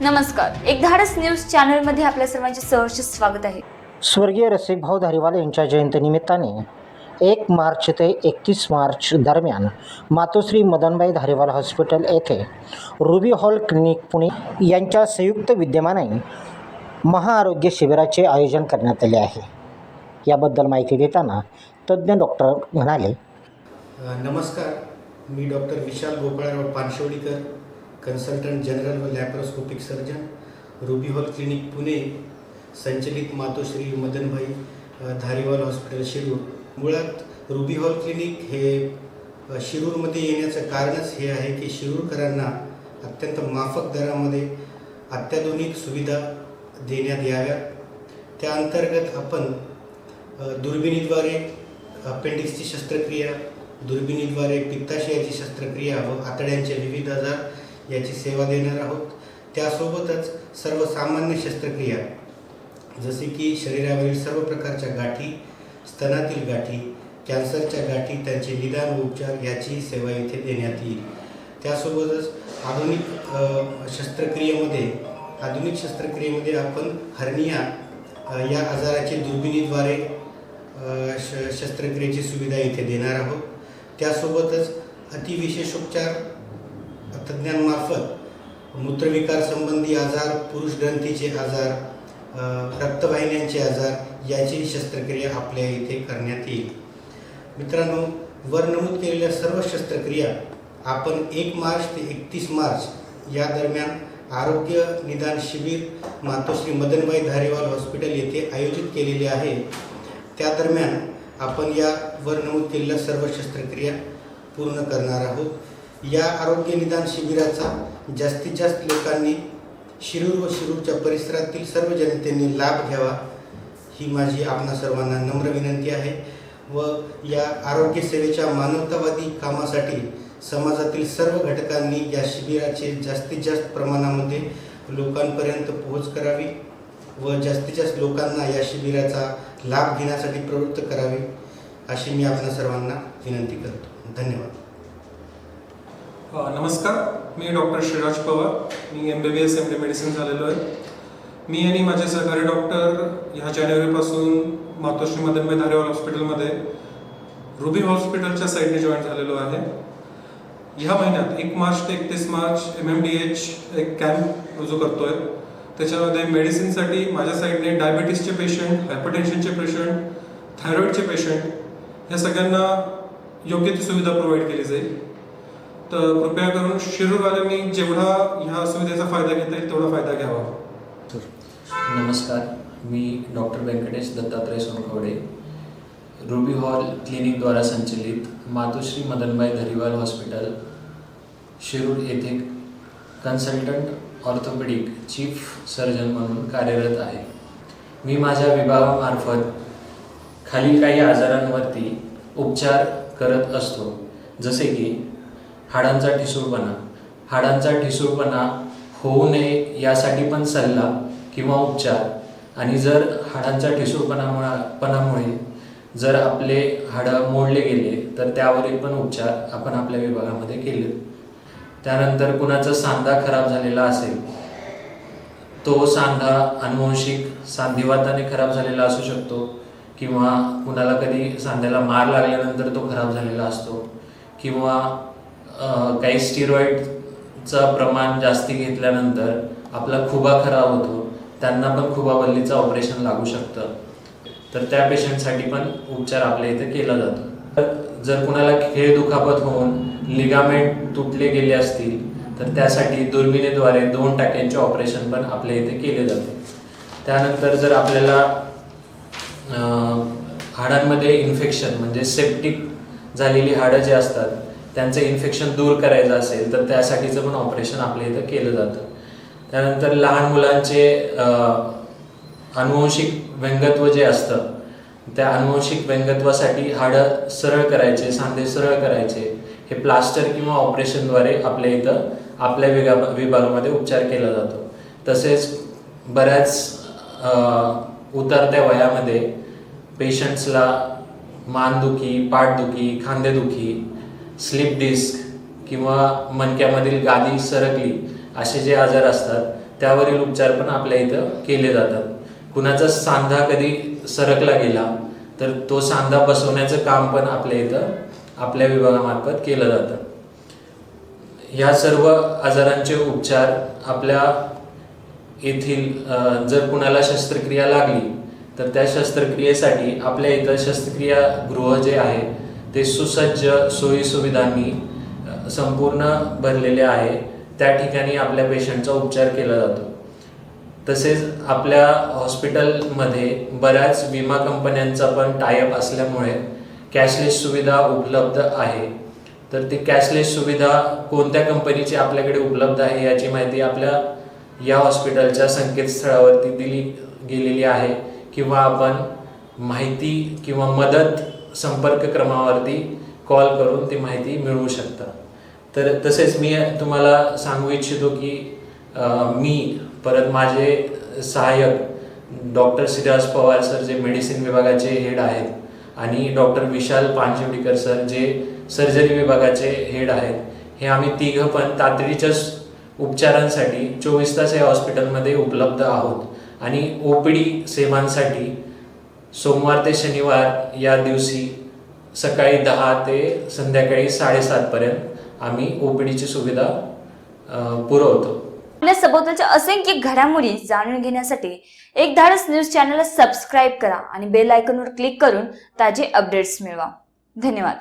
नमस्कार. एक धाडस न्यूज चॅनलमध्ये आपल्या सर्वांचे सहर्ष स्वागत आहे. स्वर्गीय रसिकभाऊ धारीवाल यांच्या जयंतीनिमित्ताने एक मार्च ते एकतीस मार्च दरम्यान मातोश्री मदनबाई धारीवाल हॉस्पिटल येथे रुबी हॉल क्लिनिक पुणे यांच्या संयुक्त विद्यमाने महाआरोग्य शिबिराचे आयोजन करण्यात आले आहे. याबद्दल माहिती देताना तज्ज्ञ डॉक्टर म्हणाले नमस्कार. मी doctor Vishal Gopalrao Panshewadikar. Consultant general व laparoscopic surgeon Ruby Hall Clinic Pune संचलित मातोश्री मदनभाई धारीवाल हॉस्पिटल शिरूर. मुळात रुबी हॉल क्लिनिक हे शिरूरमध्ये येण्याचं कारणच हे आहे की शिरूरकरांना अत्यंत माफक दरामध्ये अत्याधुनिक सुविधा देण्यात याव्या त्या अंतर्गत आपण दुर्बिणीद्वारे अपेंडिक्सची शस्त्रक्रिया दुर्बिणीद्वारे पित्ताशयाची शस्त्रक्रिया व आतड्यांचे विविध आजार याची सेवा देणार आहोत. त्यासोबतच सर्वसामान्य शस्त्रक्रिया जसे की शरीरावरील सर्व प्रकारच्या गाठी स्तनातील गाठी कॅन्सरच्या गाठी त्यांचे निदान व उपचार याची सेवा इथे देण्यात येईल. त्यासोबतच आधुनिक शस्त्रक्रियेमध्ये आधुनिक शस्त्रक्रियेमध्ये आपण हर्निया या आजाराची दुर्बिणीद्वारे श शस्त्रक्रियेची सुविधा इथे देणार आहोत. त्यासोबतच अतिविशेषोपचार तज्ज्ञांमार्फत मूत्रविकार संबंधी आजार पुरुष ग्रंथीचे आजार रक्तवाहिन्यांचे आजार याची शस्त्रक्रिया आपल्या इथे करण्यात येईल. मित्रांनो वर नमूद केलेल्या सर्व शस्त्रक्रिया आपण एक मार्च ते एकतीस मार्च या दरम्यान आरोग्य निदान शिबिर मातोश्री मदनबाई धारेवाल हॉस्पिटल येथे आयोजित केलेले आहे. त्या दरम्यान आपण या वर नमूद केलेल्या सर्व शस्त्रक्रिया पूर्ण करणार आहोत. या आरोग्य निदान शिबिराचा जास्तीत जास्त लोकांनी शिरूर व शिरूरच्या परिसरातील सर्व जनतेने लाभ घ्यावा ही माझी आपणा सर्वांना नम्र विनंती आहे. व या आरोग्य सेवेच्या मानवतावादी कामासाठी समाजातील सर्व घटकांनी या शिबिराचे जास्तीत जास्त प्रमाणामध्ये लोकांपर्यंत पोहोच करावी व जास्तीत जास्त लोकांना या शिबिराचा लाभ घेण्यासाठी प्रवृत्त करावे अशी मी आपल्या सर्वांना विनंती करतो. धन्यवाद. नमस्कार. मी डॉक्टर श्रीराज पवार. मी M B B S M D medicine झालेलो आहे. मी आणि माझे सहकारी डॉक्टर ह्या जानेवारीपासून मातोश्री मदनबाई धारेवाल हॉस्पिटलमध्ये रुबी हॉस्पिटलच्या साईडने जॉईन झालेलो आहे. ह्या महिन्यात एक मार्च ते एकतीस March M M D H एक कॅम्प रुजू करतोय. त्याच्यामध्ये मेडिसिनसाठी माझ्या साईडने डायबिटीसचे पेशंट हायपरटेन्शनचे पेशंट थायरॉईडचे पेशंट ह्या सगळ्यांना योग्य ती सुविधा प्रोव्हाइड केली जाईल. तर कृपया करून शिरूरवाल्यांनी जेवढा ह्या सुविधेचा फायदा घेता येईल तेवढा फायदा घ्यावा. नमस्कार मी doctor Venkatesh Dattatray Sonkhawade Ruby Hall क्लिनिकद्वारा संचलित मातोश्री मदनबाई धरीवाल हॉस्पिटल शिरूर येथे कन्सल्टंट ऑर्थोपेडिक चीफ सर्जन म्हणून कार्यरत आहे. मी माझ्या विभागामार्फत खालील काही आजारांवरती उपचार करत असतो जसे की हाडांचा ठिसूळपणा. हाडांचा ठिसूळपणा होऊ नये यासाठी पण सल्ला किंवा उपचार. आणि जर हाडांच्या ठिसूळपणामुळा पणामुळे जर आपले हाडं मोडले गेले तर त्यावरील पण उपचार आपण आपल्या विभागामध्ये केले त्यानंतर कुणाचा सांधा खराब झालेला असेल तो सांधा अनुवंशिक सांधिवाताने खराब झालेला असू शकतो किंवा कुणाला कधी सांध्याला मार लागल्यानंतर तो खराब झालेला असतो किंवा काही स्टिरॉइडचं प्रमाण जास्ती घेतल्यानंतर आपला खुबा खराब होतो. त्यांना पण खुबाबल्लीचं ऑपरेशन लागू शकतं. तर त्या पेशंटसाठी पण उपचार आपल्या इथे केला जातो. तर जर कुणाला खेळ दुखापत होऊन लिगामेंट तुटले गेले असतील तर त्यासाठी दुर्बिणीद्वारे दोन टाक्यांचे ऑपरेशन पण आपल्या इथे केले जाते. त्यानंतर जर आपल्याला हाडांमध्ये इन्फेक्शन म्हणजे सेप्टिक झालेली हाडं जे असतात त्यांचं इन्फेक्शन दूर करायचं असेल तर त्यासाठीचं पण ऑपरेशन आपल्या इथं केलं जातं. त्यानंतर लहान मुलांचे अनुवंशिक व्यंगत्व जे असतं त्या अनुवंशिक व्यंगत्वासाठी हाडं सरळ करायचे सांधे सरळ करायचे हे प्लास्टर किंवा ऑपरेशनद्वारे आपल्या इथं आपल्या विगा विभागामध्ये उपचार केला जातो. तसेच बऱ्याच उतरत्या वयामध्ये पेशंट्सला मानदुखी पाठदुखी खांदेदुखी स्लिप डिस्क किंवा मणक्यामधील गादी सरकली असे जे आजार असतात त्यावरील उपचार पण आपल्या इथं केले जातात. कुणाचा सांधा कधी सरकला गेला तर तो सांधा बसवण्याचं काम पण आपल्या इथं आपल्या विभागामार्फत केलं जातं. ह्या सर्व आजारांचे उपचार आपल्या येथील जर कुणाला शस्त्रक्रिया लागली तर त्या शस्त्रक्रियेसाठी आपल्या इथं शस्त्रक्रिया गृह जे आहे ते सुसज्ज सोयीसुविधांनी संपूर्ण भरलेले आहे. त्या ठिकाणी आपल्या पेशंटचा उपचार केला जातो. तसेच आपल्या हॉस्पिटलमध्ये बऱ्याच विमा कंपन्यांचा पण टायअप असल्यामुळे कॅशलेस सुविधा उपलब्ध आहे. तर ती कॅशलेस सुविधा कोणत्या कंपनीची आपल्याकडे उपलब्ध आहे याची माहिती आपल्या या हॉस्पिटलच्या संकेतस्थळावरती दिली गेलेली आहे. किंवा आपण माहिती किंवा मदत संपर्क क्रमावरती कॉल करून ती माहिती मिळवू शकता. तर तसेच मी तुम्हाला सांगू इच्छितो की मी परत माझे सहाय्यक डॉक्टर सिराज पवार सर जे मेडिसिन विभागाचे हेड आहेत आणि डॉक्टर विशाल पानशिवडीकर सर जे सर्जरी विभागाचे हेड आहेत हे आम्ही तिघं पण तातडीच्या उपचारांसाठी चोवीस तास या हॉस्पिटलमध्ये उपलब्ध आहोत. आणि ओ पी डी सेवांसाठी सोमवार ते शनिवार या दिवशी सकाळी दहा ते संध्याकाळी साडेसातपर्यंत आम्ही ओ पी डीची सुविधा पुरवतो. आपल्या सभोवतालच्या असंख्य घडामोडी जाणून घेण्यासाठी एक धाडस न्यूज चॅनलला सबस्क्राईब करा आणि बेल आयकॉनवर क्लिक करून ताजे अपडेट्स मिळवा. धन्यवाद.